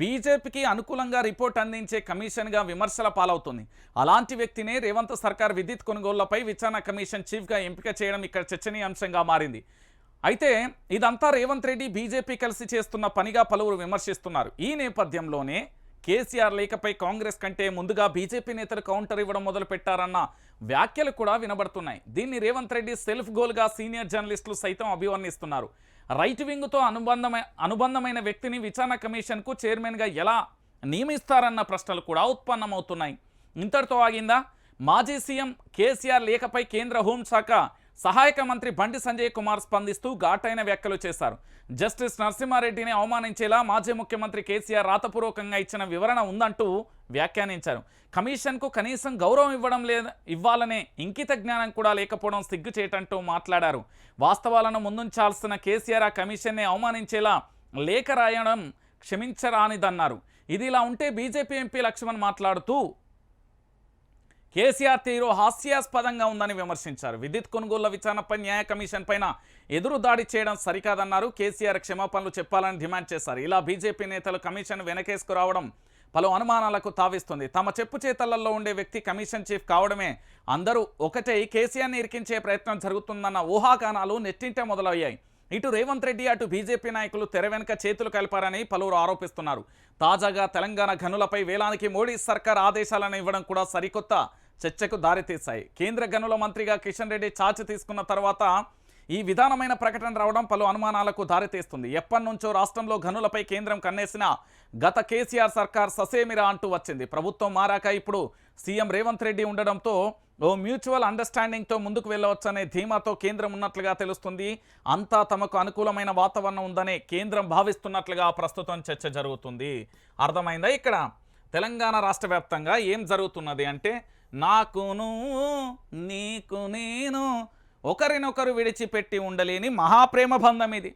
బీజేపీకి అనుకూలంగా రిపోర్ట్ అందించే కమిషన్గా విమర్శల పాలవుతుంది. అలాంటి వ్యక్తినే రేవంత్ సర్కార్ విద్యుత్ కొనుగోళ్ళపై విచారణ కమిషన్ చీఫ్గా ఎంపిక చేయడం ఇక్కడ చర్చనీయాంశంగా మారింది. అయితే ఇదంతా రేవంత్ రెడ్డి బీజేపీ కలిసి చేస్తున్న పనిగా పలువురు విమర్శిస్తున్నారు. ఈ నేపథ్యంలోనే కేసీఆర్ లేఖపై కాంగ్రెస్ కంటే ముందుగా బీజేపీ నేతలు కౌంటర్ ఇవ్వడం మొదలుపెట్టారన్న వ్యాఖ్యలు కూడా వినబడుతున్నాయి. దీన్ని రేవంత్ రెడ్డి సెల్ఫ్ గోల్గా సీనియర్ జర్నలిస్టులు సైతం అభివర్ణిస్తున్నారు. రైట్ వింగ్తో అనుబంధమై అనుబంధమైన వ్యక్తిని విచారణ కమిషన్కు చైర్మన్గా ఎలా నియమిస్తారన్న ప్రశ్నలు కూడా ఉత్పన్నమవుతున్నాయి. ఇంతటితో ఆగిందా? మాజీ సీఎం కేసీఆర్ లేఖపై కేంద్ర హోంశాఖ సహాయక మంత్రి బండి సంజయ్ కుమార్ స్పందిస్తూ ఘాటైన వ్యాఖ్యలు చేశారు. జస్టిస్ నరసింహారెడ్డిని అవమానించేలా మాజీ ముఖ్యమంత్రి కేసీఆర్ రాతపూర్వకంగా ఇచ్చిన వివరణ ఉందంటూ వ్యాఖ్యానించారు. కమిషన్కు కనీసం గౌరవం ఇవ్వడం లేదు ఇవ్వాలనే ఇంకిత జ్ఞానం కూడా లేకపోవడం సిగ్గు చేయటంటూ మాట్లాడారు. వాస్తవాలను ముందుంచాల్సిన కేసీఆర్ ఆ కమిషన్ని అవమానించేలా లేఖ రాయడం క్షమించరానిదన్నారు. ఇది ఇలా ఉంటే బీజేపీ ఎంపీ లక్ష్మణ్ మాట్లాడుతూ కేసీఆర్ తీరు హాస్యాస్పదంగా ఉందని విమర్శించారు. విద్యుత్ కొనుగోళ్ళ విచారణపై న్యాయ కమిషన్ పైన ఎదురు దాడి చేయడం సరికాదన్నారు. కేసీఆర్ క్షమాపణలు చెప్పాలని డిమాండ్ చేశారు. ఇలా బీజేపీ నేతలు కమిషన్ వెనకేసుకురావడం పలు అనుమానాలకు తావిస్తుంది. తమ చెప్పు చేతలలో ఉండే వ్యక్తి కమిషన్ చీఫ్ కావడమే అందరూ ఒకటే. కేసీఆర్ని ఇరికించే ప్రయత్నం జరుగుతుందన్న ఊహాగానాలు నెట్టింటే మొదలయ్యాయి. ఇటు రేవంత్ రెడ్డి అటు బీజేపీ నాయకులు తెర వెనుక చేతులు కలిపారని పలువురు ఆరోపిస్తున్నారు. తాజాగా తెలంగాణ గనులపై వేలానికి మోడీ సర్కార్ ఆదేశాలను ఇవ్వడం కూడా సరికొత్త చర్చకు దారితీశాయి. కేంద్ర గనుల మంత్రిగా కిషన్ రెడ్డి ఛార్జ్ తీసుకున్న తర్వాత ఈ విధానమైన ప్రకటన రావడం పలు అనుమానాలకు దారితీస్తుంది. ఎప్పటి నుంచో రాష్ట్రంలో గనులపై కేంద్రం కన్నేసిన గత కేసీఆర్ సర్కార్ ససేమిరా అంటూ వచ్చింది. ప్రభుత్వం మారాక ఇప్పుడు సీఎం రేవంత్ రెడ్డి ఉండడంతో ఓ మ్యూచువల్ అండర్స్టాండింగ్తో ముందుకు వెళ్ళవచ్చనే ధీమాతో కేంద్రం ఉన్నట్లుగా తెలుస్తుంది. అంతా తమకు అనుకూలమైన వాతావరణం ఉందనే కేంద్రం భావిస్తున్నట్లుగా ప్రస్తుతం చర్చ జరుగుతుంది. అర్థమైందా ఇక్కడ? తెలంగాణ రాష్ట్ర వ్యాప్తంగా ఏం జరుగుతున్నది అంటే నాకును నీకు నేను ఒకరినొకరు విడిచిపెట్టి ఉండలేని మహాప్రేమ బంధం ఇది.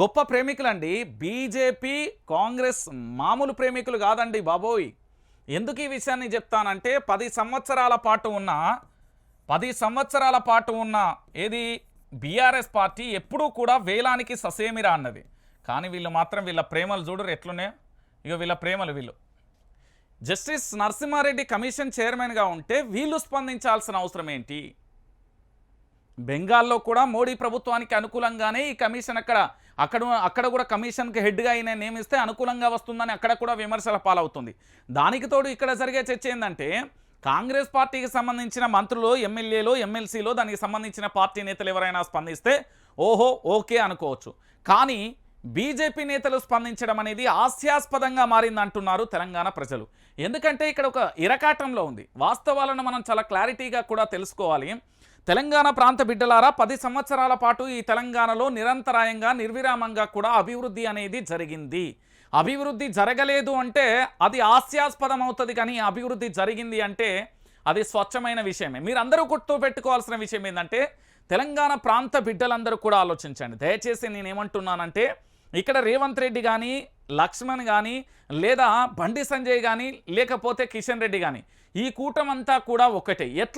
గొప్ప ప్రేమికులండి. బీజేపీ కాంగ్రెస్ మామూలు ప్రేమికులు కాదండి బాబోయ్. ఎందుకు ఈ విషయాన్ని చెప్తానంటే పది సంవత్సరాల పాటు ఉన్న పది సంవత్సరాల పాటు ఉన్న ఏది బీఆర్ఎస్ పార్టీ ఎప్పుడూ కూడా వేలానికి ససేమిరా అన్నది. కానీ వీళ్ళు మాత్రం వీళ్ళ ప్రేమలు చూడరు ఎట్లున్నాయో. ఇక వీళ్ళ ప్రేమలు వీళ్ళు. జస్టిస్ నరసింహారెడ్డి కమిషన్ చైర్మన్గా ఉంటే వీళ్ళు స్పందించాల్సిన అవసరం ఏంటి? బెంగాల్లో కూడా మోడీ ప్రభుత్వానికి అనుకూలంగానే ఈ కమిషన్ అక్కడ అక్కడ అక్కడ కూడా కమిషన్కి హెడ్గా ఆయన నియమిస్తే అనుకూలంగా వస్తుందని అక్కడ కూడా విమర్శల పాలవుతుంది. దానికి తోడు ఇక్కడ జరిగే చర్చ ఏంటంటే కాంగ్రెస్ పార్టీకి సంబంధించిన మంత్రులు ఎమ్మెల్యేలు ఎమ్మెల్సీలు దానికి సంబంధించిన పార్టీ నేతలు ఎవరైనా స్పందిస్తే ఓహో ఓకే అనుకోవచ్చు. కానీ బీజేపీ నేతలు స్పందించడం అనేది హాస్యాస్పదంగా మారిందంటున్నారు తెలంగాణ ప్రజలు. ఎందుకంటే ఇక్కడ ఒక ఇరకాటంలో ఉంది. వాస్తవాలను మనం చాలా క్లారిటీగా కూడా తెలుసుకోవాలి. తెలంగాణ ప్రాంత బిడ్డలారా పది సంవత్సరాల పాటు ఈ తెలంగాణలో నిరంతరాయంగా నిర్విరామంగా కూడా అభివృద్ధి అనేది జరిగింది. అభివృద్ధి జరగలేదు అంటే అది హాస్యాస్పదం అవుతుంది కానీ అభివృద్ధి జరిగింది అంటే అది స్వచ్ఛమైన విషయమే. మీరందరూ గుర్తు పెట్టుకోవాల్సిన విషయం ఏంటంటే తెలంగాణ ప్రాంత బిడ్డలందరూ కూడా ఆలోచించండి. దయచేసి నేనేమంటున్నానంటే ఇక్కడ రేవంత్ రెడ్డి కానీ లక్ష్మణ్ కానీ లేదా బండి సంజయ్ కానీ లేకపోతే కిషన్ రెడ్డి కానీ ఈ కూటమంతా కూడా ఒకటే ఎట్లా